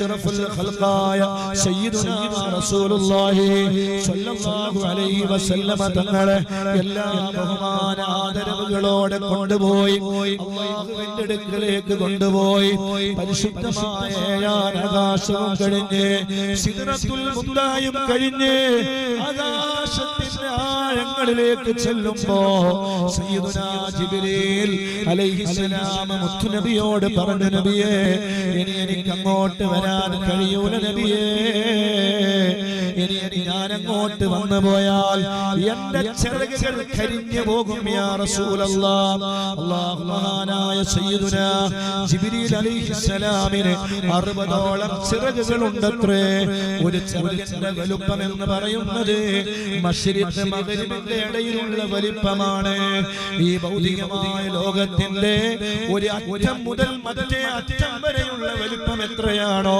അഷ്റഫുൽ ഖൽഖായ സയ്യിദുനാ റസൂലുള്ളാഹി സ്വല്ലല്ലാഹു അലൈഹി വസല്ലമ തങ്ങളെ എല്ലാ ബഹുമാന ആദരവുകളോടെ കൊണ്ടുപോയി അല്ലാഹുവിന്റെ അടുക്കലേക്ക് കൊണ്ടുപോയി പരിശുദ്ധമായ ആകാശവും കഴിഞ്ഞ് സിദ്റത്തുൽ മുന്തായും കഴിഞ്ഞ് ആകാശത്തിന്റെ ആഴങ്ങളിലേക്ക് ചെല്ലുമ്പോ സയ്യിദുനാ ജിബ്രീൽ അലൈഹിസ്സലാം മുത്തുനബിയോട് പറഞ്ഞു നബിയേ ഇനി എനിക്ക് അങ്ങോട്ട് വരാൻ കഴിയൂല നബിയേ. ഇനി ഇനി ഞാൻ അങ്ങോട്ട് വന്നു പോയാൽ എന്റെ ചിറകുകൾ കരിഞ്ഞു പോകും യാ റസൂലല്ലാഹ്. അല്ലാഹു മഹാനായ സയ്യിദുനാ ജിബ്രീൽ അലൈഹിസ്സലാമിന് അറുപതോളം ചിറകുകളുണ്ടത്രേ. ഒരു ചിറകിന്റെ വലുപ്പം എന്ന് പറയുന്നത് മഷ്രിഖ് മഗ്രിബിന്റെ ഇടയിലുള്ള വലിപ്പമാണ്. ഈ ഭൗതികമായ ലോകത്തിന്റെ ഒരു അറ്റം മുതൽ മറ്റേ അറ്റം വരെയുള്ള വലിപ്പം എത്രയാണോ?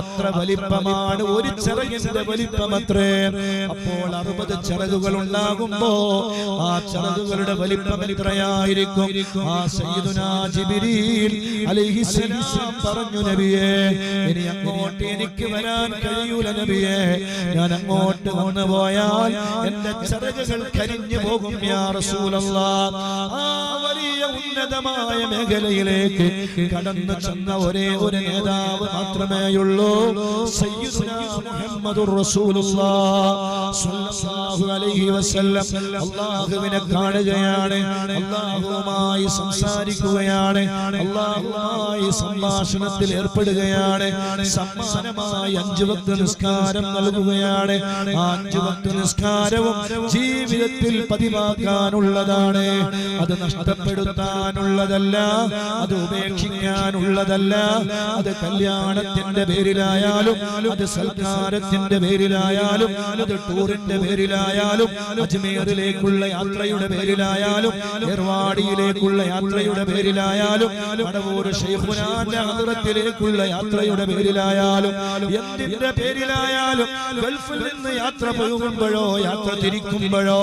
അത്ര വലിപ്പമാണ് ഒരു ചിറകിന്റെ വലിപ്പം. അത്രേ അപ്പോൾ അറുപത് ചിറകുകൾ ഉണ്ടാകുമ്പോ ആ ചിറകുകളുടെ വലിപ്പം എത്രയായിരിക്കും? ആ സയ്യിദുനാ അലൈഹിസ്സലാം പറഞ്ഞു നബിയെ ഇനി അങ്ങോട്ട് എനിക്ക് വരാൻ കഴിയൂല നബിയെ. ഞാൻ അങ്ങോട്ട് വന്നു പോയാൽ എന്റെ ചിറകുകൾ കരിഞ്ഞു പോകും യാ ആ വലിയ ഉന്നതമായ മേഖലയിലേക്ക് കടന്നു ചെന്ന ഒരേ ഒരു നേതാവ് മാത്രമേയുള്ളൂ സയ്യിദുനാ റസൂലുള്ളാഹ് സ്വല്ലല്ലാഹു അലൈഹി വസല്ലം അല്ലാഹുവിനെ കാണുകയാണ് അല്ലാഹുവുമായി സംസാരിക്കുകയാണ് അല്ലാഹുവുമായി സംഭാഷണത്തിൽ ഏർപ്പെടുകയാണ് സമ്മാനമായി അഞ്ചു വക്ത നിസ്കാരം നൽകുകയാണ്. ആ അഞ്ചു വക്ത നിസ്കാരവും ജീവിതത്തിൽ പതിവാക്കാനുള്ളതാണ്. അത് നഷ്ടപ്പെടുത്താനുള്ളതല്ല അത് ഉപേക്ഷിക്കാനുള്ളതല്ല അത് കല്യാണത്തിന്റെ പേരിലായാലും അത് സൽക്കാരത്തിന്റെ പേരിലായാലും അത് ടൂറിന്റെ പേരിലായാലും അജ്മീറിലേക്കുള്ള യാത്രയുടെ പേരിലായാലും ഏർവാടിയിലേക്കുള്ള യാത്രയുടെ പേരിലായാലും വടവൂർ ഷെയ്ഖുനാന്റെ ആദരത്തിലേക്കുള്ള യാത്രയുടെ പേരിലായാലും എന്തിന്റെ പേരിലായാലും ഗൾഫിൽ നിന്ന് യാത്ര പോകുമ്പോഴോ യാത്ര തിരിക്കുമ്പോഴോ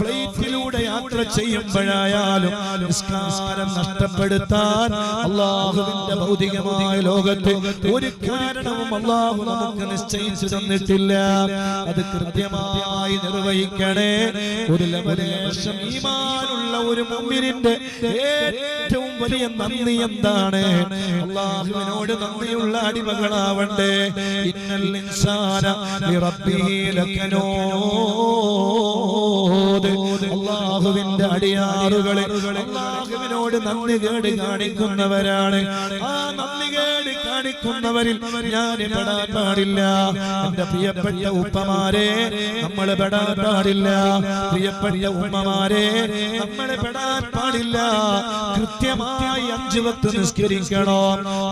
ഫ്ലൈറ്റിലൂടെ യാത്ര ചെയ്യുമ്പോഴായാലും നിസ്കാരം നഷ്ടപ്പെടുത്താൻ അള്ളാഹുവിന്റെ ഭൗതികമായ ലോകത്ത് ഒരു കാരണവും അള്ളാഹു നമുക്ക് നിശ്ചയിച്ചു തന്നിട്ടില്ല. അത് കൃത്യമായി നിർവഹിക്കണേ ഒരു ലവലേശം ഈമാനുള്ള ഒരു മുമ്പിന്റെ ഏറ്റവും വലിയ നന്ദി എന്താണ്? അള്ളാഹുവിനോട് നന്ദിയുള്ള അടിമകളാവണ്ടേ. ഇന്നൽ ഇൻസാന അള്ളാഹുവിന്റെ അടിയാറുകളെ അള്ളാഹുവിനോട് നന്ദി കേട് കാണിക്കുന്നവരാണ്. ആ നന്ദി കാണിക്കുന്നവരിൽ ഞാൻ പെടാൻ പാടില്ല എന്റെ പ്രിയപ്പെട്ട ഉപ്പമാരെ നമ്മൾ പെടാൻ പാടില്ല പ്രിയപ്പെട്ട ഉമ്മമാരെ നമ്മൾ പെടാൻ പാടില്ല കൃത്യമായി അഞ്ചു വത്ത് നിസ്കരിക്കണോ.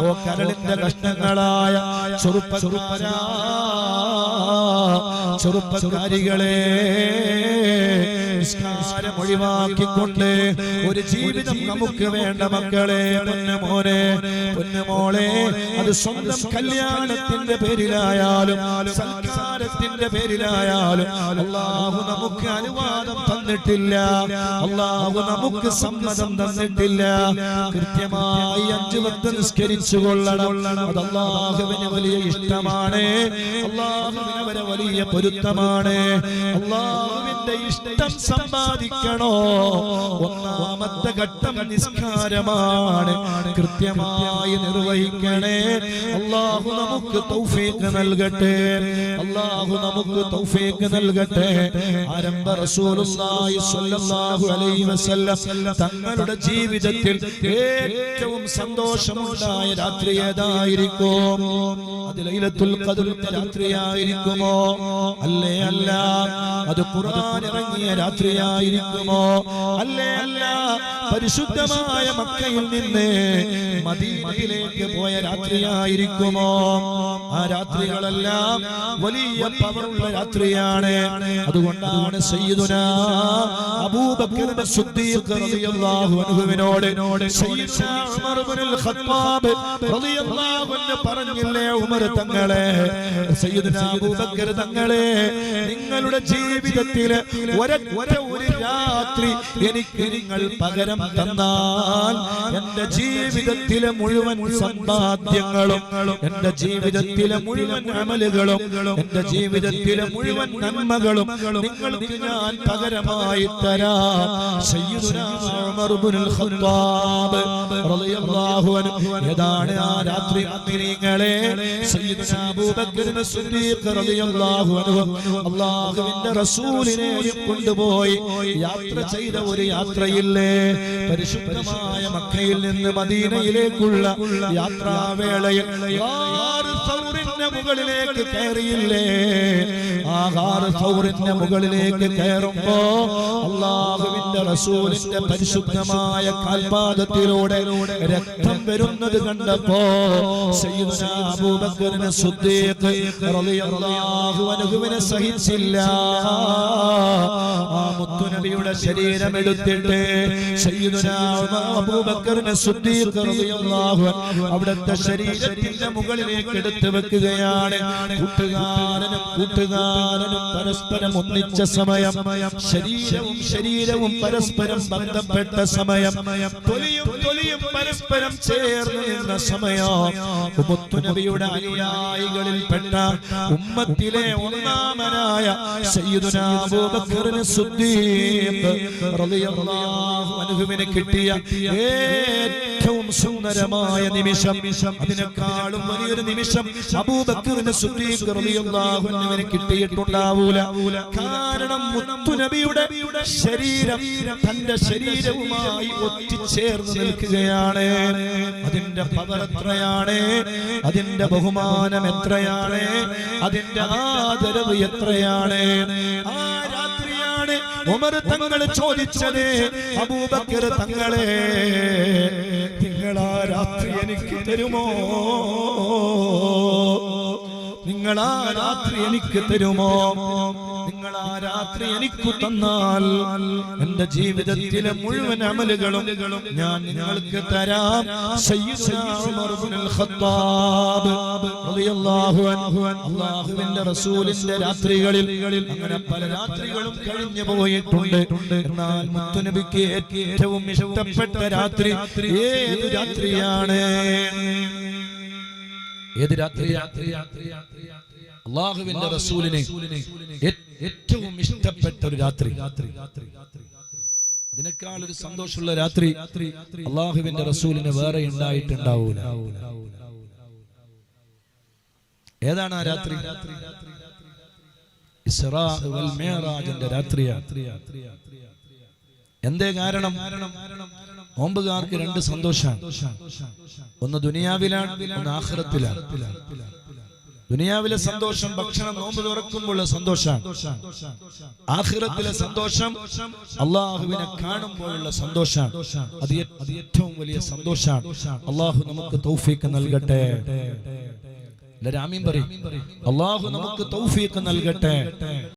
ഓ കരളിന്റെ കഷ്ണങ്ങളായ ചെറുപ്പ ചെറുപ്പരാ ചെറുപ്പക്കാരികളെ നിസ്കാരം ഒഴിവാക്കിക്കൊണ്ട് ഒരു ജീവിതം നമുക്ക് വേണ്ട മക്കളെ പൊന്നുമോനെ പൊന്നുമോളെ അത് സ്വന്തം കല്യാണത്തിന്റെ പേരിലായാലും സൽക്കാരത്തിന്റെ പേരിലായാലും അള്ളാഹു നമുക്ക് അനുവാദം തന്നിട്ടില്ല. അള്ളാഹു നമുക്ക് സമ്മതം തന്നിട്ടില്ല. കൃത്യമായി അഞ്ചു വക്ത നിസ്കരിച്ചു കൊള്ളണം അത് അള്ളാഹുവിന് വലിയ ഇഷ്ടമാണ്. അള്ളാഹുവിന് വരെ വലിയ പൊരുത്തമാണ്. അള്ളാഹുവിന്റെ ഇഷ്ടം സമ്പാദിക്കണോ? ഒന്നാമത്തെ ഘട്ടം നിസ്കാരമാണ്. കൃത്യമായി നിർവഹിക്കണേ. അള്ളാഹു നമുക്ക് തൗഫീഖ് നൽകട്ടെ. അള്ളാഹു നമുക്ക് തൗഫീഖ് നൽകട്ടെ. ആരംഭ റസൂലുള്ളാഹി സ്വല്ലല്ലാഹു അലൈഹി വസല്ലം തങ്ങളുടെ ജീവിതത്തിൽ ഏറ്റവും സന്തോഷമുണ്ടായ രാത്രി ഏതായിരിക്കും അത് ലൈലത്തുൽ രാത്രിയായിരിക്കുമോ? അല്ലേ അല്ല. അത് ഖുർആൻ ഇറങ്ങിയ രാത്രിയായിരിക്കുമോ? അല്ലേ? അല്ല പരിശുദ്ധമായ മക്കയിൽ നിന്ന് മദീനയിലേക്ക് പോയ രാത്രിയായിരിക്കുമോ? ആ രാത്രികളെല്ലാം വലിയ പവറുള്ള രാത്രിയാണ്. അതുകൊണ്ടാണ് സയ്യിദുനാ അബൂബക്കർ സിദ്ദീഖ് റളിയല്ലാഹു അൻഹുവിനോട് സയ്യിദ്നാ ഉമർ ഇബ്നുൽ റളിയല്ലാഹു അൻഹു പറഞ്ഞില്ലേ ഉമർ തങ്ങളെ സയ്യിദുന അബൂബക്കർ തങ്ങളെ നിങ്ങളുടെ ജീവിതത്തിൽ ഒരൊറ്റ ഒരു രാത്രി എനിക്ക് നിങ്ങൾ പകരം തന്നാൽ എന്റെ ജീവിതത്തിലെ മുഴുവൻ സമ്പാദ്യങ്ങളും എന്റെ ജീവിതത്തിലെ മുഴുവൻ അമലുകളും എന്റെ ജീവിതത്തിലെ മുഴുവൻ നന്മകളും നിങ്ങൾക്ക് ഞാൻ പകരമായി തരാം. ഏതാണ് ആ രാത്രി മുഅ്മിനീങ്ങളെ അള്ളാഹുവിന്റെ റസൂലിനെയും കൊണ്ടുപോയി. യാത്ര ചെയ്ത ഒരു യാത്രയില്ലേ? പരിശുദ്ധമായ മക്കയിൽ നിന്ന് മദീനയിലേക്കുള്ള യാത്രാവേളയിൽ മുകളിലേക്ക് കയറിയില്ലേ? ആഹാര സൗറിന്റെ മുകളിലേക്ക് കയറുമ്പോ അള്ളാഹുവിന്റെ റസൂലിന്റെ പരിശുദ്ധമായ കാൽപാദത്തിലൂടെ രക്തം വരുന്നത് കണ്ടപ്പോ അബൂബക്കറിനെ അൻഹുവിനെ സഹിച്ചില്ല. ആ മുത്തുനബിയുടെ ശരീരം എടുത്തിട്ട് അബൂബക്കറിനെ അവിടുത്തെ ശരീരത്തിന്റെ മുകളിലേക്ക് എടുത്തു വെക്കുകയാണ്. കൂട്ടുകാരനും കൂട്ടുകാരനും പരസ്പരം ഒന്നിച്ച സമയം ശരീരവും ശരീരവും പരസ്പരം ബന്ധപ്പെട്ട സമയം. തൊലിയും തൊലിയും പരസ്പരം ചേർന്ന് നിന്ന സമയം. മുത്തുനബിയുടെ അനുയായികളിൽപ്പെട്ട ഉമ്മത്തിലെ ഒന്നാമനായ സയ്യിദുനാ അബൂബക്കറിനെ സുദ്ദീഖ് റളിയല്ലാഹു അൻഹുവിനെ കിട്ടിയ ഏറ്റവും സുന്ദരമായ നിമിഷം. അതിനേക്കാളും വലിയൊരു നിമിഷം. അബൂബക്കറിന് സുദ്ദീഖ് റളിയല്ലാഹു അൻഹുവിന് കിട്ടിയിട്ടുണ്ടാവൂല. കാരണം മുത്തുനബിയുടെ ശരീരം തന്റെ ശരീരവുമായി ഒത്തിച്ചേർന്ന് നിൽക്കുകയാണ്. അതിന്റെ പവർ അതിന്റെ ബഹുമാനം എത്രയാണ്? അതിന്റെ ആദരവ് എത്രയാണ്? ആ രാത്രിയാണ് ഉമർ തങ്ങൾ ചോദിച്ചത്. അബൂബക്കർ തങ്ങളെ നിങ്ങൾ ആ രാത്രി എനിക്ക് തരുമോ? നിങ്ങൾ ആ രാത്രി എനിക്ക് തരുമോ? നിങ്ങൾ ആ രാത്രി എനിക്ക് തന്നാൽ എന്റെ ജീവിതത്തിലെ മുഴുവൻ അമലുകളും ഞാൻ നിങ്ങൾക്ക് തരാം. അല്ലാഹുവിന്റെ റസൂലിന്റെ രാത്രികളിൽ അങ്ങനെ പല രാത്രികളും കഴിഞ്ഞു പോയിട്ടുണ്ട്. എന്നാൽ മുത്തുനബിക്ക് ഏറ്റവും ഇഷ്ടപ്പെട്ട രാത്രി ഏത് രാത്രിയാണ്? ഏത് രാത്രി? അള്ളാഹുവിന്റെ റസൂലിനെ ഏറ്റവും ഇഷ്ടപ്പെട്ട ഒരു രാത്രി അതിനേക്കാൾ ഒരു സന്തോഷമുള്ള രാത്രി അള്ളാഹുവിന്റെ റസൂലിന് വേറെ ഉണ്ടായിട്ടുണ്ടാവൂല. ഏതാണ് ആ രാത്രി? രാത്രിയാണ്. എന്തേ കാരണം നോമ്പുകാർക്ക് രണ്ട് സന്തോഷാണ്. ഒന്ന് ദുനിയാവിലാണ് ഒന്ന് ആഹ്റത്തിലാണ്. ദുനിയാവിലെ സന്തോഷം ഭക്ഷണം നോമ്പ് തുറക്കുമ്പോഴുള്ള സന്തോഷമാണ് ആഖിറത്തിലെ സന്തോഷം അള്ളാഹുവിനെ കാണുമ്പോഴുള്ള സന്തോഷമാണ് അത് അത് ഏറ്റവും വലിയ സന്തോഷമാണ് അള്ളാഹു നമുക്ക് തൗഫീക്ക് നൽകട്ടെ. എല്ലാവരും ആമീൻ പറയും. അള്ളാഹു നമുക്ക് തൗഫീക്ക് നൽകട്ടെ.